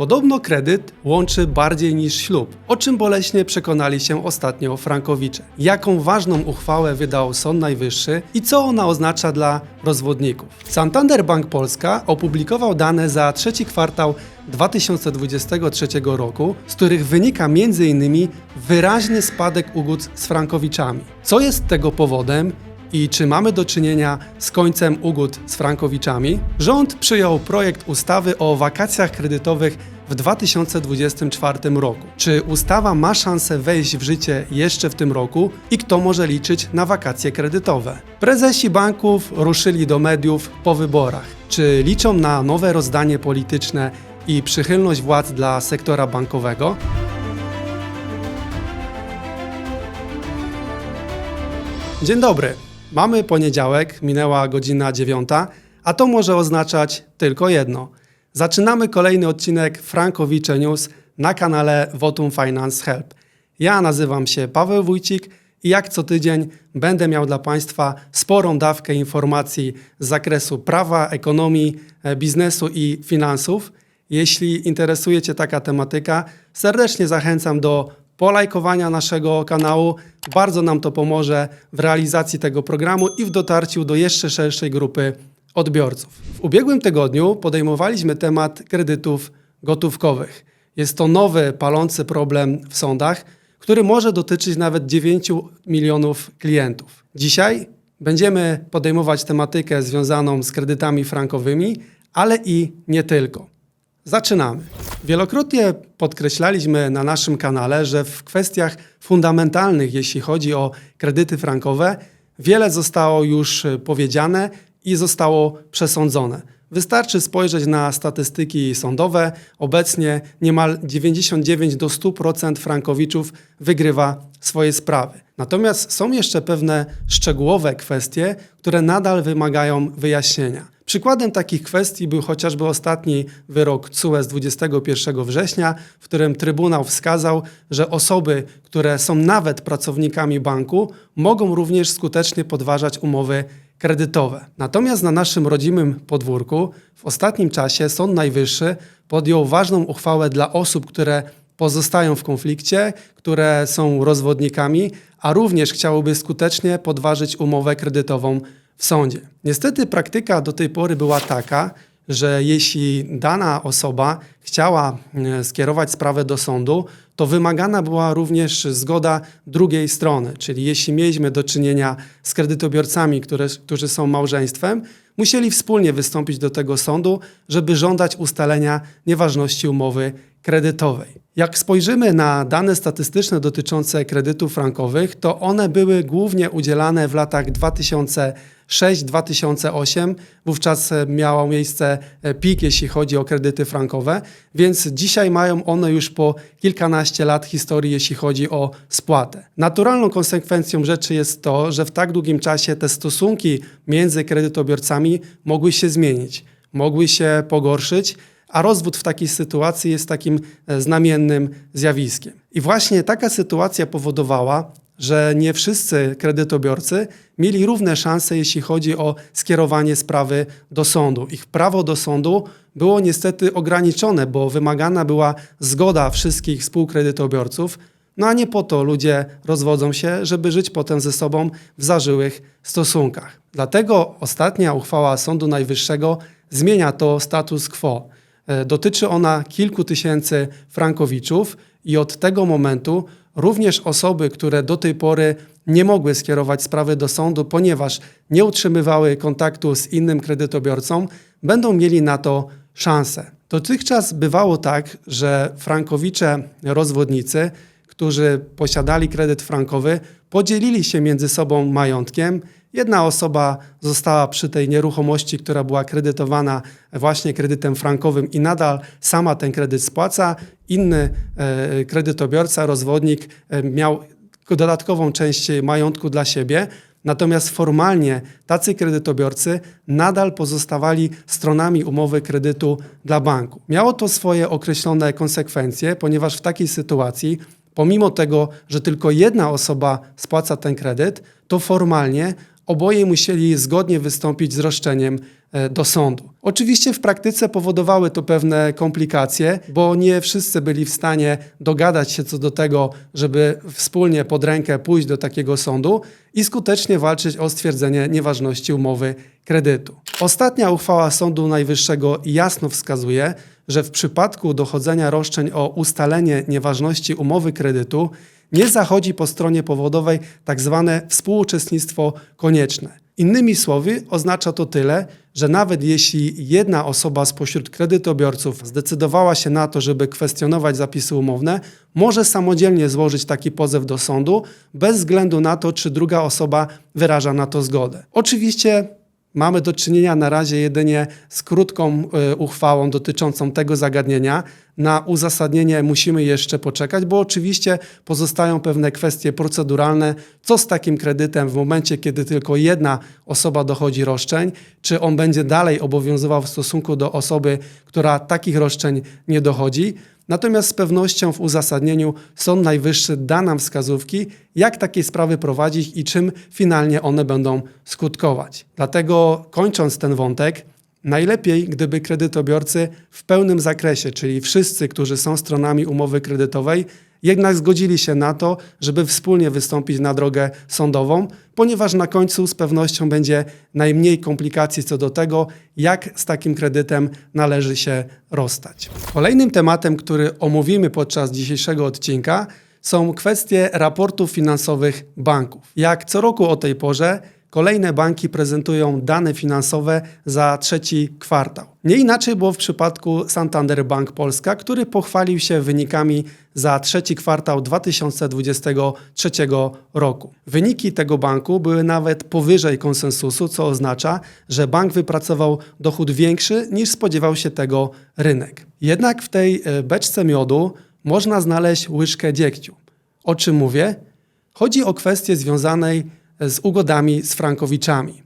Podobno kredyt łączy bardziej niż ślub, o czym boleśnie przekonali się ostatnio Frankowicze. Jaką ważną uchwałę wydał Sąd Najwyższy i co ona oznacza dla rozwodników. Santander Bank Polska opublikował dane za trzeci kwartał 2023 roku, z których wynika m.in. wyraźny spadek ugód z Frankowiczami. Co jest tego powodem i czy mamy do czynienia z końcem ugód z Frankowiczami? Rząd przyjął projekt ustawy o wakacjach kredytowych w 2024 roku. Czy ustawa ma szansę wejść w życie jeszcze w tym roku i kto może liczyć na wakacje kredytowe? Prezesi banków ruszyli do mediów po wyborach. Czy liczą na nowe rozdanie polityczne i przychylność władz dla sektora bankowego? Dzień dobry. Mamy poniedziałek, minęła godzina dziewiąta, a to może oznaczać tylko jedno. Zaczynamy kolejny odcinek Frankowicze News na kanale Votum Finance Help. Ja nazywam się Paweł Wójcik i jak co tydzień będę miał dla Państwa sporą dawkę informacji z zakresu prawa, ekonomii, e, biznesu i finansów. Jeśli interesuje Cię taka tematyka, serdecznie zachęcam do polajkowania naszego kanału. Bardzo nam to pomoże w realizacji tego programu i w dotarciu do jeszcze szerszej grupy odbiorców. W ubiegłym tygodniu podejmowaliśmy temat kredytów gotówkowych. Jest to nowy, palący problem w sądach, który może dotyczyć nawet 9 milionów klientów. Dzisiaj będziemy podejmować tematykę związaną z kredytami frankowymi, ale i nie tylko. Zaczynamy. Wielokrotnie podkreślaliśmy na naszym kanale, że w kwestiach fundamentalnych, jeśli chodzi o kredyty frankowe, wiele zostało już e, powiedziane i zostało przesądzone. Wystarczy spojrzeć na statystyki sądowe. Obecnie niemal 99 do 100% frankowiczów wygrywa swoje sprawy. Natomiast są jeszcze pewne szczegółowe kwestie, które nadal wymagają wyjaśnienia. Przykładem takich kwestii był chociażby ostatni wyrok CUE z 21 września, w którym Trybunał wskazał, że osoby, które są nawet pracownikami banku, mogą również skutecznie podważać umowy kredytowe. Natomiast na naszym rodzimym podwórku w ostatnim czasie Sąd Najwyższy podjął ważną uchwałę dla osób, które pozostają w konflikcie, które są rozwodnikami, a również chciałyby skutecznie podważyć umowę kredytową w sądzie. Niestety praktyka do tej pory była taka, że jeśli dana osoba chciała e, skierować sprawę do sądu, to wymagana była również zgoda drugiej strony. Czyli jeśli mieliśmy do czynienia z kredytobiorcami, które, którzy są małżeństwem, musieli wspólnie wystąpić do tego sądu, żeby żądać ustalenia nieważności umowy kredytowej. Jak spojrzymy na dane statystyczne dotyczące kredytów frankowych, to one były głównie udzielane w latach 2006-2008. Wówczas e, miało miejsce e, pik, jeśli chodzi o kredyty frankowe, więc dzisiaj mają one już po kilkanaście lat historii, jeśli chodzi o spłatę. Naturalną konsekwencją rzeczy jest to, że w tak długim czasie te stosunki między kredytobiorcami mogły się zmienić, mogły się pogorszyć a rozwód w takiej sytuacji jest takim e, znamiennym zjawiskiem. I właśnie taka sytuacja powodowała, że nie wszyscy kredytobiorcy mieli równe szanse, jeśli chodzi o skierowanie sprawy do sądu. Ich prawo do sądu było niestety ograniczone, bo wymagana była zgoda wszystkich współkredytobiorców, no a nie po to ludzie rozwodzą się, żeby żyć potem ze sobą w zażyłych stosunkach. Dlatego ostatnia uchwała Sądu Najwyższego zmienia to status quo. E, Dotyczy ona kilku tysięcy frankowiczów i od tego momentu również osoby, które do tej pory nie mogły skierować sprawy do sądu, ponieważ nie utrzymywały kontaktu z innym kredytobiorcą, będą mieli na to szansę. Dotychczas bywało tak, że frankowicze rozwodnicy, którzy posiadali kredyt frankowy, podzielili się między sobą majątkiem. Jedna osoba została przy tej nieruchomości, która była kredytowana właśnie kredytem frankowym i nadal sama ten kredyt spłaca. Inny e, kredytobiorca, rozwodnik e, miał dodatkową część majątku dla siebie. Natomiast formalnie tacy kredytobiorcy nadal pozostawali stronami umowy kredytu dla banku. Miało to swoje określone konsekwencje, ponieważ w takiej sytuacji, pomimo tego, że tylko jedna osoba spłaca ten kredyt, to formalnie oboje musieli zgodnie wystąpić z roszczeniem e, do sądu. Oczywiście w praktyce powodowały to pewne komplikacje, bo nie wszyscy byli w stanie dogadać się co do tego, żeby wspólnie pod rękę pójść do takiego sądu i skutecznie walczyć o stwierdzenie nieważności umowy kredytu. Ostatnia uchwała Sądu Najwyższego jasno wskazuje, że w przypadku dochodzenia roszczeń o ustalenie nieważności umowy kredytu nie zachodzi po stronie powodowej tak zwane współuczestnictwo konieczne. Innymi słowy, oznacza to tyle, że nawet jeśli jedna osoba spośród kredytobiorców zdecydowała się na to, żeby kwestionować zapisy umowne, może samodzielnie złożyć taki pozew do sądu, bez względu na to, czy druga osoba wyraża na to zgodę. Oczywiście Mamy do czynienia na razie jedynie z krótką y, uchwałą dotyczącą tego zagadnienia. Na uzasadnienie musimy jeszcze poczekać, bo oczywiście pozostają pewne kwestie proceduralne. Co z takim kredytem w momencie, kiedy tylko jedna osoba dochodzi roszczeń? Czy on będzie dalej obowiązywał w stosunku do osoby, która takich roszczeń nie dochodzi? Natomiast z pewnością w uzasadnieniu Sąd Najwyższy da nam wskazówki, jak takie sprawy prowadzić i czym finalnie one będą skutkować. Dlatego kończąc ten wątek, najlepiej gdyby kredytobiorcy w pełnym zakresie, czyli wszyscy, którzy są stronami umowy kredytowej, jednak zgodzili się na to, żeby wspólnie wystąpić na drogę sądową, ponieważ na końcu z pewnością będzie najmniej komplikacji co do tego, jak z takim kredytem należy się rozstać. Kolejnym tematem, który omówimy podczas dzisiejszego odcinka, są kwestie raportów finansowych banków. Jak co roku o tej porze, Kolejne banki prezentują dane finansowe za trzeci kwartał. Nie inaczej było w przypadku Santander Bank Polska, który pochwalił się wynikami za trzeci kwartał 2023 roku. Wyniki tego banku były nawet powyżej konsensusu, co oznacza, że bank wypracował dochód większy niż spodziewał się tego rynek. Jednak w tej e, beczce miodu można znaleźć łyżkę dziegciu. O czym mówię? Chodzi o kwestię związanej z ugodami z frankowiczami.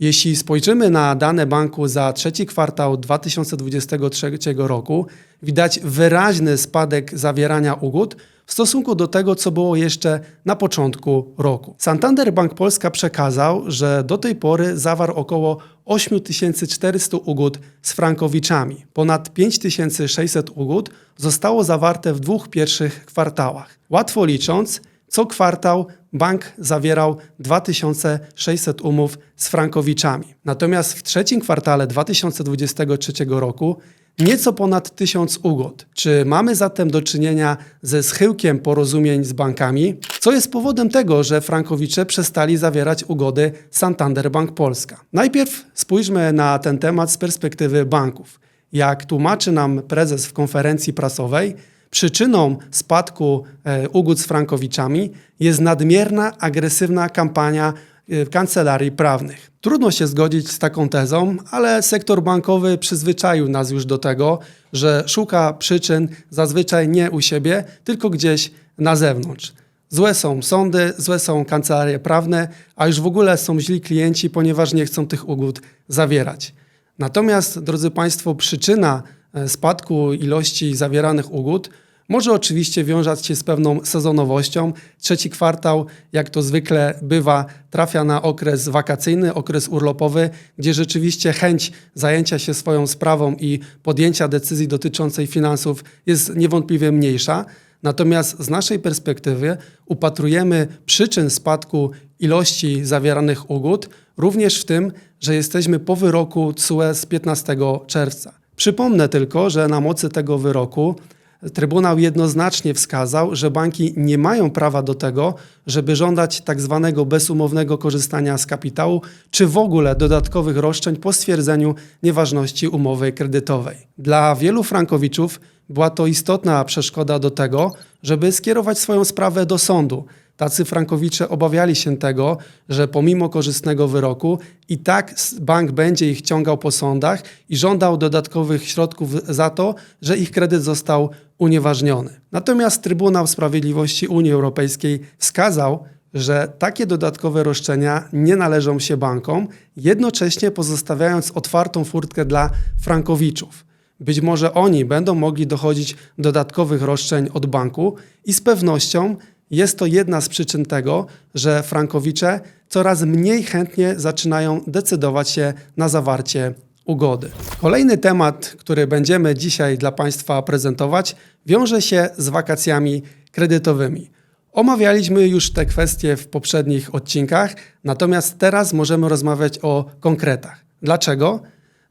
Jeśli spojrzymy na dane banku za trzeci kwartał 2023 roku, widać wyraźny spadek zawierania ugód w stosunku do tego, co było jeszcze na początku roku. Santander Bank Polska przekazał, że do tej pory zawarł około 8400 ugód z frankowiczami. Ponad 5600 ugód zostało zawarte w dwóch pierwszych kwartałach. Łatwo licząc, co kwartał bank zawierał 2600 umów z frankowiczami. Natomiast w trzecim kwartale 2023 roku nieco ponad 1000 ugód. Czy mamy zatem do czynienia ze schyłkiem porozumień z bankami? Co jest powodem tego, że frankowicze przestali zawierać ugody Santander Bank Polska? Najpierw spójrzmy na ten temat z perspektywy banków. Jak tłumaczy nam prezes w konferencji prasowej, Przyczyną spadku e, ugód z frankowiczami jest nadmierna, agresywna kampania e, kancelarii prawnych. Trudno się zgodzić z taką tezą, ale sektor bankowy przyzwyczaił nas już do tego, że szuka przyczyn zazwyczaj nie u siebie, tylko gdzieś na zewnątrz. Złe są sądy, złe są kancelarie prawne, a już w ogóle są źli klienci, ponieważ nie chcą tych ugód zawierać. Natomiast, drodzy Państwo, przyczyna spadku ilości zawieranych ugód może oczywiście wiązać się z pewną sezonowością. Trzeci kwartał, jak to zwykle bywa, trafia na okres wakacyjny, okres urlopowy, gdzie rzeczywiście chęć zajęcia się swoją sprawą i podjęcia decyzji dotyczącej finansów jest niewątpliwie mniejsza. Natomiast z naszej perspektywy upatrujemy przyczyn spadku ilości zawieranych ugód również w tym, że jesteśmy po wyroku CUE z 15 czerwca. Przypomnę tylko, że na mocy tego wyroku Trybunał jednoznacznie wskazał, że banki nie mają prawa do tego, żeby żądać tak zwanego bezumownego korzystania z kapitału, czy w ogóle dodatkowych roszczeń po stwierdzeniu nieważności umowy kredytowej. Dla wielu frankowiczów była to istotna przeszkoda do tego, żeby skierować swoją sprawę do sądu, Tacy frankowicze obawiali się tego, że pomimo korzystnego wyroku i tak bank będzie ich ciągał po sądach i żądał dodatkowych środków za to, że ich kredyt został unieważniony. Natomiast Trybunał Sprawiedliwości Unii Europejskiej wskazał, że takie dodatkowe roszczenia nie należą się bankom, jednocześnie pozostawiając otwartą furtkę dla frankowiczów. Być może oni będą mogli dochodzić dodatkowych roszczeń od banku i z pewnością jest to jedna z przyczyn tego, że frankowicze coraz mniej chętnie zaczynają decydować się na zawarcie ugody. Kolejny temat, który będziemy dzisiaj dla Państwa prezentować, wiąże się z wakacjami kredytowymi. Omawialiśmy już te kwestie w poprzednich odcinkach, natomiast teraz możemy rozmawiać o konkretach. Dlaczego?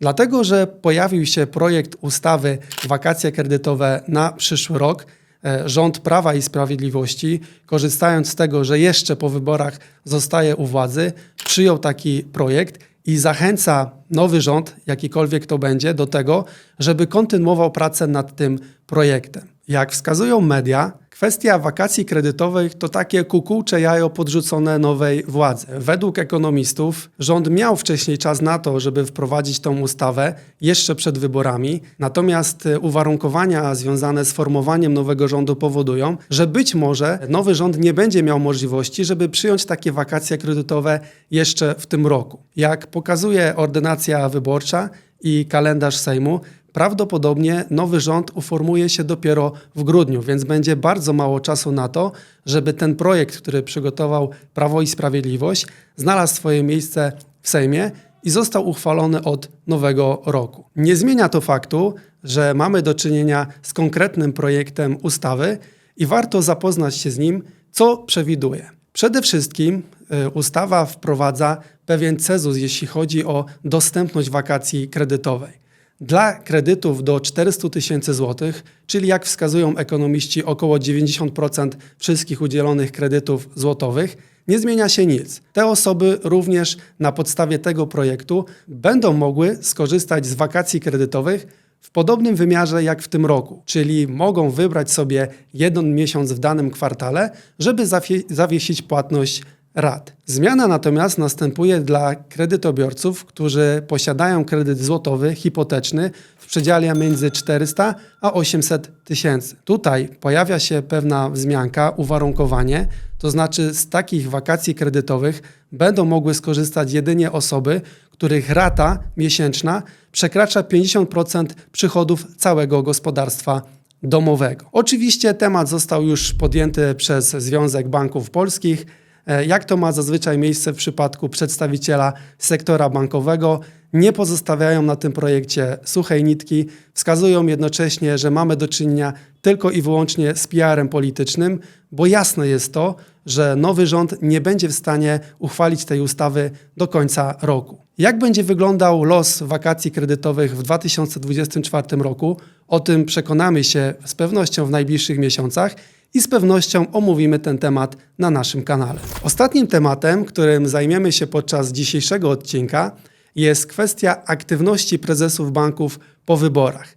Dlatego, że pojawił się projekt ustawy wakacje kredytowe na przyszły rok. E, Rząd Prawa i Sprawiedliwości, korzystając z tego, że jeszcze po wyborach zostaje u władzy, przyjął taki projekt i zachęca nowy rząd, jakikolwiek to będzie, do tego, żeby kontynuował pracę nad tym projektem. Jak wskazują media, kwestia wakacji kredytowych to takie kukułcze jajo podrzucone nowej władzy. Według ekonomistów rząd miał wcześniej czas na to, żeby wprowadzić tą ustawę jeszcze przed wyborami, natomiast e, uwarunkowania związane z formowaniem nowego rządu powodują, że być może nowy rząd nie będzie miał możliwości, żeby przyjąć takie wakacje kredytowe jeszcze w tym roku. Jak pokazuje ordynacja wyborcza i kalendarz Sejmu, Prawdopodobnie nowy rząd uformuje się dopiero w grudniu, więc będzie bardzo mało czasu na to, żeby ten projekt, który przygotował Prawo i Sprawiedliwość, znalazł swoje miejsce w Sejmie i został uchwalony od nowego roku. Nie zmienia to faktu, że mamy do czynienia z konkretnym projektem ustawy i warto zapoznać się z nim, co przewiduje. Przede wszystkim y, ustawa wprowadza pewien cezus, jeśli chodzi o dostępność wakacji kredytowej. Dla kredytów do 400 tysięcy złotych, czyli jak wskazują ekonomiści, około 90% wszystkich udzielonych kredytów złotowych, nie zmienia się nic. Te osoby również na podstawie tego projektu będą mogły skorzystać z wakacji kredytowych w podobnym wymiarze jak w tym roku, czyli mogą wybrać sobie jeden miesiąc w danym kwartale, żeby zawie- zawiesić płatność rat. Zmiana natomiast następuje dla kredytobiorców, którzy posiadają kredyt złotowy, hipoteczny w przedziale między 400 a 800 tysięcy. Tutaj pojawia się pewna wzmianka, uwarunkowanie, to znaczy z takich wakacji kredytowych będą mogły skorzystać jedynie osoby, których rata miesięczna przekracza 50% przychodów całego gospodarstwa domowego. Oczywiście temat został już podjęty przez Związek Banków Polskich. E, Jak to ma zazwyczaj miejsce w przypadku przedstawiciela sektora bankowego, nie pozostawiają na tym projekcie suchej nitki, wskazują jednocześnie, że mamy do czynienia tylko i wyłącznie z PR-em politycznym, bo jasne jest to, że nowy rząd nie będzie w stanie uchwalić tej ustawy do końca roku. Jak będzie wyglądał los wakacji kredytowych w 2024 roku? O tym przekonamy się z pewnością w najbliższych miesiącach i z pewnością omówimy ten temat na naszym kanale. Ostatnim tematem, którym zajmiemy się podczas dzisiejszego odcinka, jest kwestia aktywności prezesów banków po wyborach.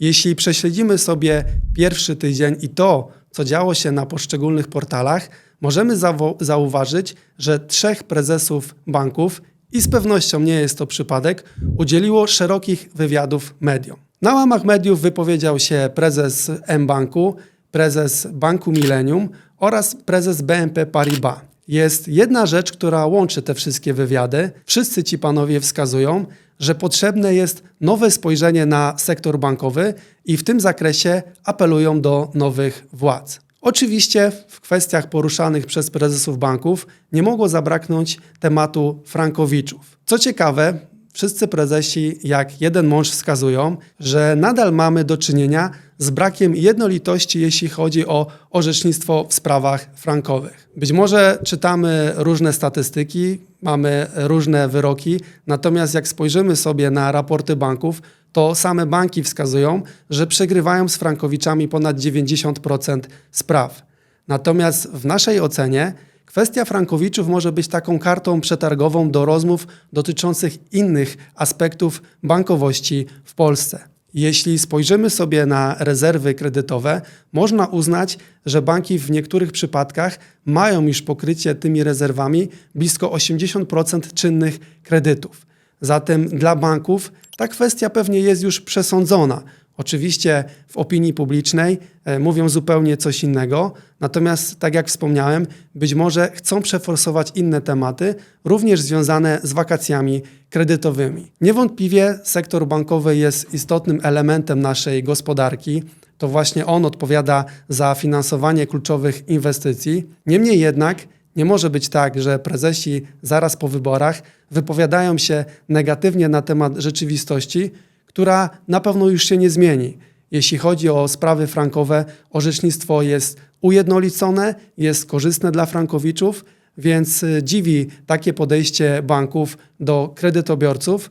Jeśli prześledzimy sobie pierwszy tydzień i to, co działo się na poszczególnych portalach, możemy zauważyć, że trzech prezesów banków, i z pewnością nie jest to przypadek, udzieliło szerokich wywiadów mediom. Na łamach mediów wypowiedział się prezes M-Banku, prezes Banku Millennium oraz prezes BNP Paribas. Jest jedna rzecz, która łączy te wszystkie wywiady. Wszyscy ci panowie wskazują, że potrzebne jest nowe spojrzenie na sektor bankowy i w tym zakresie apelują do nowych władz. Oczywiście w kwestiach poruszanych przez prezesów banków nie mogło zabraknąć tematu frankowiczów. Co ciekawe, wszyscy prezesi jak jeden mąż wskazują, że nadal mamy do czynienia z brakiem jednolitości, jeśli chodzi o orzecznictwo w sprawach frankowych. Być może czytamy różne statystyki, mamy różne wyroki, natomiast jak spojrzymy sobie na raporty banków, to same banki wskazują, że przegrywają z frankowiczami ponad 90% spraw. Natomiast w naszej ocenie kwestia frankowiczów może być taką kartą przetargową do rozmów dotyczących innych aspektów bankowości w Polsce. Jeśli spojrzymy sobie na rezerwy kredytowe, można uznać, że banki w niektórych przypadkach mają już pokrycie tymi rezerwami blisko 80% czynnych kredytów. Zatem dla banków ta kwestia pewnie jest już przesądzona. Oczywiście w opinii publicznej e, mówią zupełnie coś innego, natomiast tak jak wspomniałem, być może chcą przeforsować inne tematy, również związane z wakacjami kredytowymi. Niewątpliwie sektor bankowy jest istotnym elementem naszej gospodarki. to właśnie on odpowiada za finansowanie kluczowych inwestycji. Niemniej jednak nie może być tak, że prezesi zaraz po wyborach wypowiadają się negatywnie na temat rzeczywistości, która na pewno już się nie zmieni. Jeśli chodzi o sprawy frankowe, orzecznictwo jest ujednolicone, jest korzystne dla frankowiczów, więc y, dziwi takie podejście banków do kredytobiorców.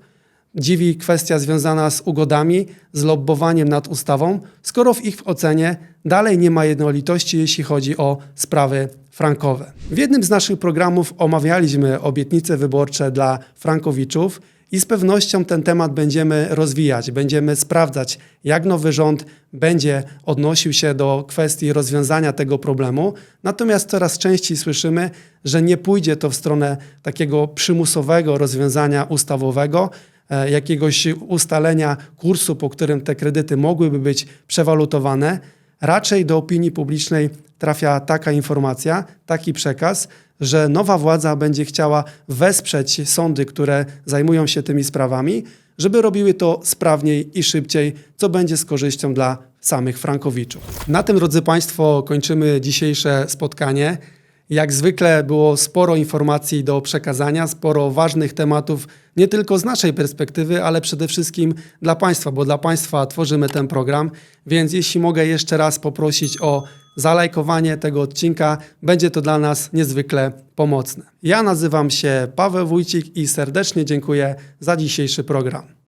Dziwi kwestia związana z ugodami, z lobbowaniem nad ustawą, skoro w ich ocenie dalej nie ma jednolitości, jeśli chodzi o sprawy frankowe. W jednym z naszych programów omawialiśmy obietnice wyborcze dla frankowiczów i z pewnością ten temat będziemy rozwijać, będziemy sprawdzać, jak nowy rząd będzie odnosił się do kwestii rozwiązania tego problemu. Natomiast coraz częściej słyszymy, że nie pójdzie to w stronę takiego przymusowego rozwiązania ustawowego, e, jakiegoś ustalenia kursu, po którym te kredyty mogłyby być przewalutowane. Raczej do opinii publicznej trafia taka informacja, taki przekaz, że nowa władza będzie chciała wesprzeć sądy, które zajmują się tymi sprawami, żeby robiły to sprawniej i szybciej, co będzie z korzyścią dla samych frankowiczów. Na tym, drodzy Państwo, kończymy dzisiejsze spotkanie. Jak zwykle było sporo informacji do przekazania, sporo ważnych tematów, nie tylko z naszej perspektywy, ale przede wszystkim dla Państwa, bo dla Państwa tworzymy ten program. Więc jeśli mogę jeszcze raz poprosić o zalajkowanie tego odcinka, będzie to dla nas niezwykle pomocne. Ja nazywam się Paweł Wójcik i serdecznie dziękuję za dzisiejszy program.